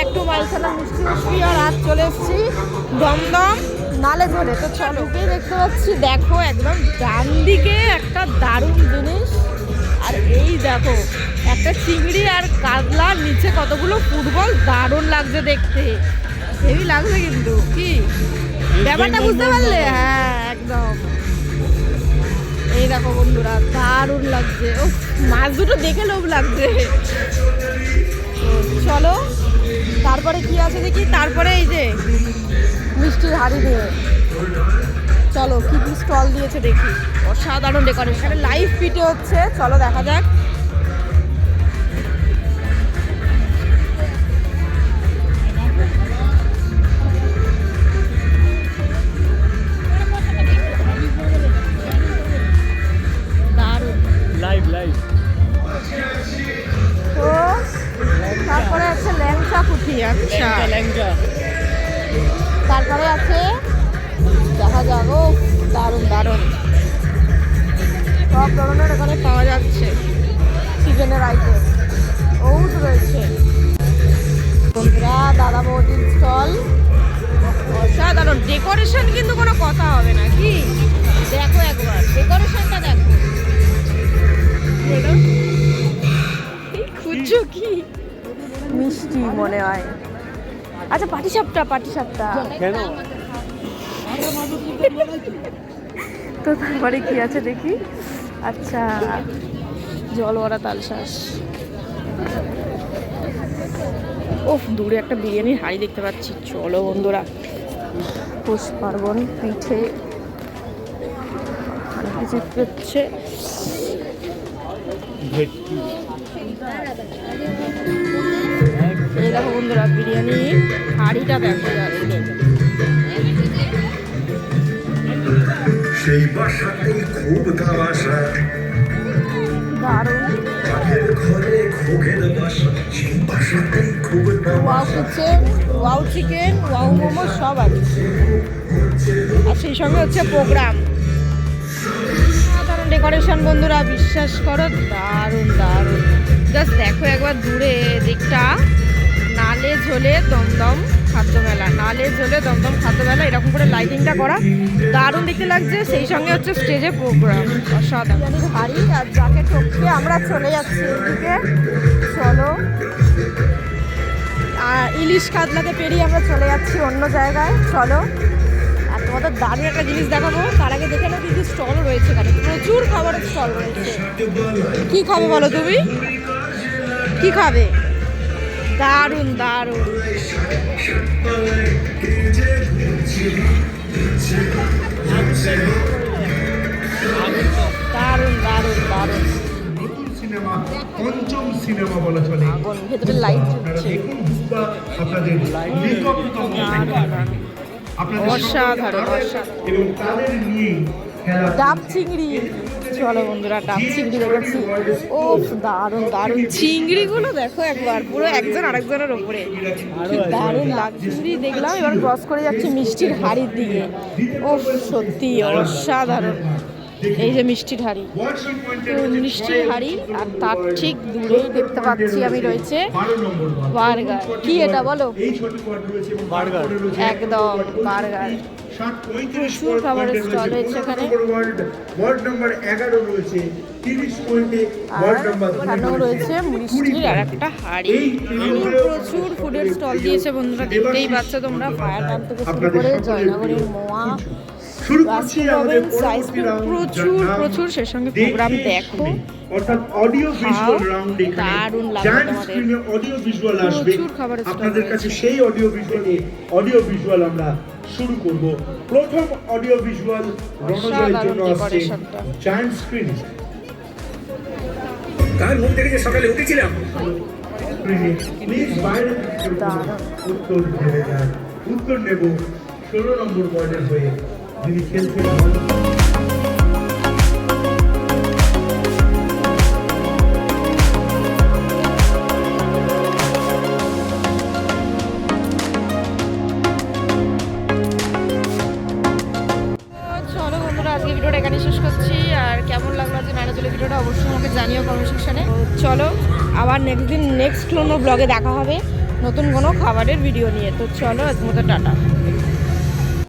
Evening and welcome back to মিষ্টি মিষ্টি আর আজ চলে এসেছি দমদম নালে ধরে। তো চলোকেই দেখতে পাচ্ছি দেখো একদম ডান দিকে একটা দারুণ জিনিস। আর এই দেখো একটা চিংড়ি আর কাতলার নিচে কতগুলো ফুটবল দারুণ লাগছে দেখতে। হেভি লাগছে কিন্তু কি? ব্যাপারটা বুঝতে পারলে? হ্যাঁ একদম। এই দেখো বন্ধুরা দারুণ লাগছে। ও মাছ দুটো দেখে লোভ লাগছে। চলো তারপরে কি আছে দেখি? তারপরে এই যে মিষ্টির হাড়ি দিয়ে। চলো, কি কি স্টল দিয়েছে দেখি। অসাধারণ ডেকোরেশন লাইভ ফিটে হচ্ছে। চলো দেখা যাক। তারপরে আছে দেখা যাক ও দারুণ দারুণ। সব ধরনের এখানে পাওয়া যাচ্ছে চিকেনের আইটেম বহুত রয়েছে। বন্ধুরা দাদা বৌদির স্টল অসাধারণ। ডেকোরেশন কিন্তু কোনো কথা হবে না কি? দেখো একবার ডেকোরেশনটা দেখো। দেখো। খুঁজছো কি? মিষ্টি মনে হয়। আচ্ছা পাটি সাপটা পাটি সাপটা কেন? তো তারপরে কি আছে দেখি? আচ্ছা জলওয়ারা তালশাঁস। ওফ দূরে একটা বিরিয়ানির হাড়ি দেখতে পাচ্ছি। চলো বন্ধুরা। পৌষ পার্বণ পিঠে। অনেক কিছু হচ্ছে এই দেখো বন্ধুরা বিরিয়ানি হাড়িটা দেখো সেই বাসাতেই খুব তামাশা। দারুণ। পাখির ঘরে ঘোঘের বাসা সেই বাসাতেই খুব wow kitchen wow chicken wow momo সব আছে। আর সেই সঙ্গে হচ্ছে প্রোগ্রাম। সাধারণ ডেকোরেশন বন্ধুরা বিশ্বাস করো দারুণ দারুণ। জাস্ট দেখো একবার দূরে দিকটা। নালে ঝোলে দমদম খাদ্য মেলা নালে ঝোলে দমদম খাদ্য মেলা এরকম করে লাইটিংটা করা। দারুণ দেখতে লাগছে, সেই সঙ্গে হচ্ছে স্টেজে প্রোগ্রাম অসাধারণ। আর যাকে টপকে আমরা চলে যাচ্ছি এদিকে। চলো। আর ইলিশ কাতলাকে পেরিয়ে আমরা চলে যাচ্ছি অন্য জায়গায়। চলো। আর তোমাদের দারুণ একটা জিনিস দেখাবো। তার আগে দেখে নাও কিছু স্টল রয়েছে এখানে। প্রচুর খাবারের স্টল রয়েছে। কি খাবে বলো তুমি? কি খাবে? দারুণ দারুণ। দারুণ দারুণ দারুণ। নতুন সিনেমা পঞ্চম সিনেমা বলা চলে। ভেতরে লাইট দেখুন আপনাদের নিকটতম আপনাদের এবং তাদের নিয়ে ডাব চিংড়ি। চলো বন্ধুরা ডাব চিংড়ি দেখেছি ও দারুণ দারুণ। চিংড়িগুলো দেখো একবার পুরো একজন আরেকজনের ওপরে। দারুণ চিংড়ি দেখলাম এবার ক্রস করে যাচ্ছে মিষ্টির হাড়ির দিকে। ও সত্যি অসাধারণ। এই যে মিষ্টির হাড়ি। মিষ্টির হাড়ি আর তার ঠিক দূরেই দেখতে পাচ্ছি আমি রয়েছে বার্গার। কি এটা বলো? বার্গার। একদম বার্গার। প্রচুর খাবারের স্টল রয়েছে এখানে। নম্বর রয়েছে মিষ্টির আর একটা হাড়ি। প্রচুর ফুডের স্টল দিয়েছে বন্ধুরা দেখতেই পাচ্ছ তোমরা। ফায়ার পাম্প থেকে শুরু করে জয়নগরের মোয়া। শুরু করছি আমাদের আইসক্রিম, প্রচুর, প্রচুর, সে সঙ্গে program দেখো। অর্থাৎ অডিও ভিজুয়াল রাউন্ড এখানে। জায়ান্ট স্ক্রিনে অডিও ভিজুয়াল আসবে। আপনাদের কাছে সেই অডিও ভিজুয়ালে অডিও ভিজুয়াল আমরা শুরু করব। প্রথম অডিও ভিজুয়াল রণজয়ের জন্য আসছে। জায়ান্ট স্ক্রিনে কাল ঘুম থেকে যে সকালে উঠেছিলাম। প্লিজ বাইরে। উত্তর উত্তর নেব। ষোলো নম্বর ওয়ার্ডের হয়ে শেষ করছি। আর কেমন লাগল ভিডিওটা অবশ্যই আমাকে জানিও চলো, আবার নেক্সট দিন নেক্সট কোনো ব্লগে দেখা হবে নতুন কোনো খাবারের ভিডিও নিয়ে। তো চলো আজ মতো টাটা।